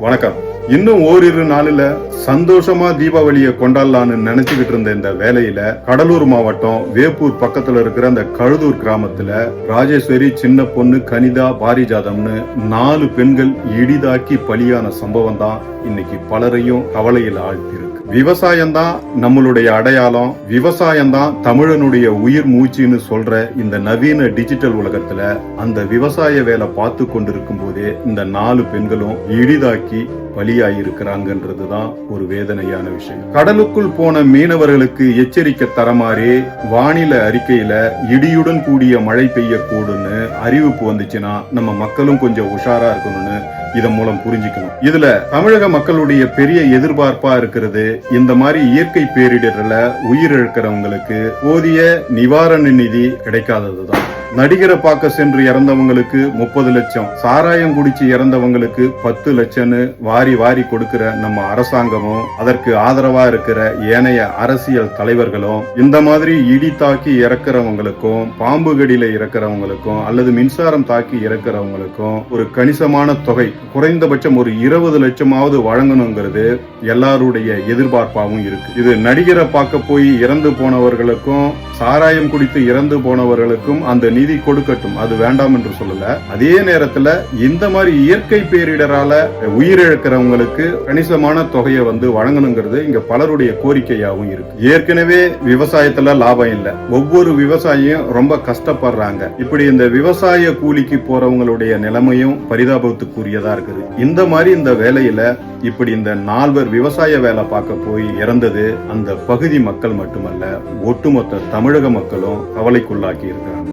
வணக்கம். இன்னும் ஓரிரு நாளில் சந்தோஷமா தீபாவளியை கொண்டாடலான்னு நினைச்சுக்கிட்டு இருந்த இந்த வேலையில கடலூர் மாவட்டம் வேப்பூர் பக்கத்துல இருக்கிற அந்த கழுதூர் கிராமத்துல ராஜேஸ்வரி சின்ன பொண்ணு கனிதா பாரிஜாதம்னு நாலு பெண்கள் இடிதாக்கி பலியான சம்பவம் தான் இன்னைக்கு பலரையும் கவலையில் ஆழ்த்திரு விவசாயம்தான் நம்மளுடைய அடையாளம் விவசாயம்தான் தமிழனுடைய உயிர் மூச்சுன்னு சொல்ற இந்த நவீன டிஜிட்டல் உலகத்துல அந்த விவசாய வேலை பார்த்து கொண்டிருக்கும் போதே இந்த நாலு பெண்களும் இடிதாக்கி பலியாயிருக்கிறாங்கன்றதுதான் ஒரு வேதனையான விஷயம். கடலுக்குள் போன மீனவர்களுக்கு எச்சரிக்கை தரமாறி வானிலை அறிக்கையில இடியுடன் கூடிய மழை பெய்யக்கூடும்னு அறிவிப்பு வந்துச்சுன்னா நம்ம மக்களும் கொஞ்சம் உஷாரா இருக்கணும்னு இதன் மூலம் புரிஞ்சுக்கணும். இதுல தமிழக மக்களுடைய பெரிய எதிர்பார்ப்பா இருக்கிறது இந்த மாதிரி இயற்கை பேரிடர்ல உயிரிழக்கிறவங்களுக்கு போதிய நிவாரண நிதி கிடைக்காததுதான். நடிகரை பார்க்க சென்று இறந்தவங்களுக்கு முப்பது லட்சம். சாராயம் குடிச்சு இறந்தவங்களுக்கு பத்து லட்சம்னு வாரி வாரி கொடுக்கிற நம்ம அரசாங்கமும் அதற்கு ஆதரவா இருக்கிற ஏனைய அரசியல் தலைவர்களும் இந்த மாதிரி இடி தாக்கி இறக்குறவங்களுக்கும் பாம்பு கடியில இறக்குறவங்களுக்கும் அல்லது மின்சாரம் தாக்கி இறக்குறவங்களுக்கும் ஒரு கணிசமான தொகை குறைந்தபட்சம் ஒரு இருபது லட்சமாவது வழங்கணுங்கிறது எல்லாருடைய எதிர்பார்ப்பாகவும் இருக்கு. இது நடிகரை பார்க்க போய் இறந்து போனவர்களுக்கும் சாராயம் குடித்து இறந்து போனவர்களுக்கும் அந்த நிதி கொடுக்கட்டும். அது வேண்டாம் என்று சொல்லல. அதே நேரத்துல இந்த மாதிரி இயற்கை பேரிடரால உயிரிழக்கிறவங்களுக்கு கணிசமான தொகையை வந்து வழங்கணுங்கிறது இங்க பலருடைய கோரிக்கையாகவும் இருக்கு. ஏற்கனவே விவசாயத்துல லாபம் இல்ல. ஒவ்வொரு விவசாயியும் ரொம்ப கஷ்டப்படுறாங்க. இப்படி இந்த விவசாய கூலிக்கு போறவங்களுடைய நிலைமையும் பரிதாபத்துக்குரியதா இருக்குது. இந்த மாதிரி இந்த வேலையில இப்படி இந்த நால்வர் விவசாய வேலை பார்க்க போய் இறந்தது அந்த பகுதி மக்கள் மட்டுமல்ல ஒட்டுமொத்த தமிழக மக்களும் கவலைக்குள்ளாக்கி இருக்கிறாங்க.